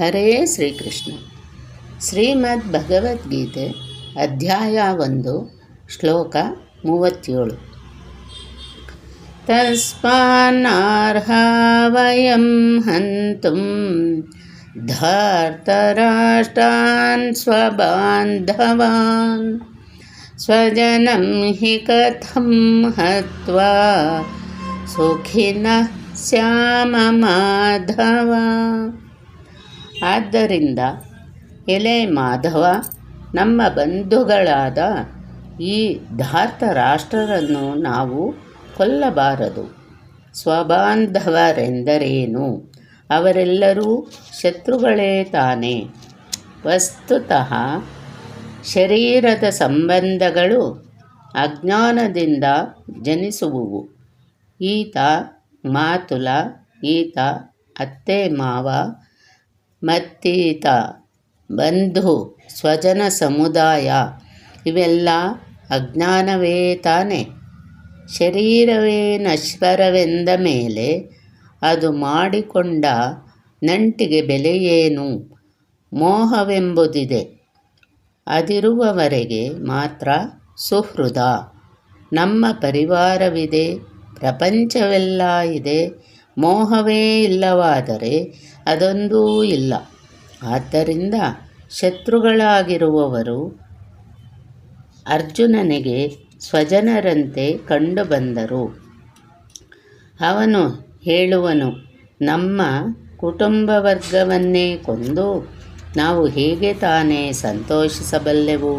ಹರೇ ಶ್ರೀಕೃಷ್ಣ ಶ್ರೀಮದ್ ಭಗವದ್ಗೀತೆ ಅಧ್ಯಾಯ ಒಂದು ಶ್ಲೋಕ ಮೂವತ್ತೇಳು ತಸ್ಮಾನ್ನರ್ಹಾ ವಯಂ ಹಂತುಂ ಧಾರ್ತರಾಷ್ಟ್ರಾನ್ ಸ್ವಬಾಂಧವಾನ್ ಸ್ವಜನಂ ಹಿ ಕಥಂ ಹತ್ವಾ ಸುಖಿನಃ ಸ್ಯಾಮ ಮಾಧವ ಆದ್ದರಿಂದ ಎಲೆ ಮಾಧವ, ನಮ್ಮ ಬಂಧುಗಳಾದ ಈ ಧಾರ್ತ ರಾಷ್ಟ್ರರನ್ನು ನಾವು ಕೊಲ್ಲಬಾರದು. ಸ್ವಬಾಂಧವರೆಂದರೇನು? ಅವರೆಲ್ಲರೂ ಶತ್ರುಗಳೇ ತಾನೇ. ವಸ್ತುತಃ ಶರೀರದ ಸಂಬಂಧಗಳು ಅಜ್ಞಾನದಿಂದ ಜನಿಸುವುವು. ಈತ ಮಾತುಲ, ಈತ ಅತ್ತೆ ಮಾವ ಮತ್ತೀತ, ಬಂಧು, ಸ್ವಜನ ಸಮುದಾಯ, ಇವೆಲ್ಲ ಅಜ್ಞಾನವೇ ತಾನೆ. ಶರೀರವೇ ನಶ್ವರವೆಂದ ಮೇಲೆ ಅದು ಮಾಡಿಕೊಂಡ ನಂಟಿಗೆ ಬೆಲೆಯೇನು? ಮೋಹವೆಂಬುದಿದೆ. ಅದಿರುವವರೆಗೆ ಮಾತ್ರ ಸುಹೃದ. ನಮ್ಮ ಪರಿವಾರವಿದೆ, ಪ್ರಪಂಚವೆಲ್ಲ ಇದೆ ಮೋಹವೇ ಇಲ್ಲವಾದರೆ ಅದೊಂದೂ ಇಲ್ಲ. ಆದ್ದರಿಂದ ಶತ್ರುಗಳಾಗಿರುವವರು ಅರ್ಜುನನಿಗೆ ಸ್ವಜನರಂತೆ ಕಂಡುಬಂದರು. ಅವನು ಹೇಳುವನು, ನಮ್ಮ ಕುಟುಂಬ ವರ್ಗವನ್ನೇ ಕೊಂದು ನಾವು ಹೇಗೆ ತಾನೇ ಸಂತೋಷಿಸಬಲ್ಲೆವು?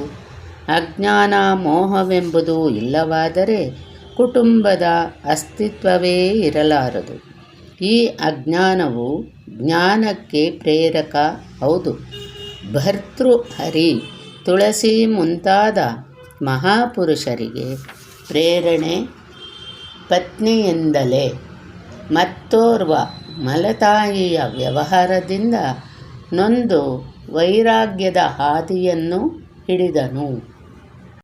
ಅಜ್ಞಾನ ಮೋಹವೆಂಬುದು ಇಲ್ಲವಾದರೆ ಕುಟುಂಬದ ಅಸ್ತಿತ್ವವೇ ಇರಲಾರದು. ಈ ಅಜ್ಞಾನವು ಜ್ಞಾನಕ್ಕೆ ಪ್ರೇರಕ. ಹೌದು ಭರ್ತೃಹರಿ ತುಳಸಿ ಮುಂತಾದ ಮಹಾಪುರುಷರಿಗೆ ಪ್ರೇರಣೆ. ಪತ್ನಿಯಿಂದಲೇ ಮತ್ತೋರ್ವ ಮಲತಾಯಿಯ ವ್ಯವಹಾರದಿಂದ ನೊಂದು ವೈರಾಗ್ಯದ ಹಾದಿಯನ್ನು ಹಿಡಿದನು.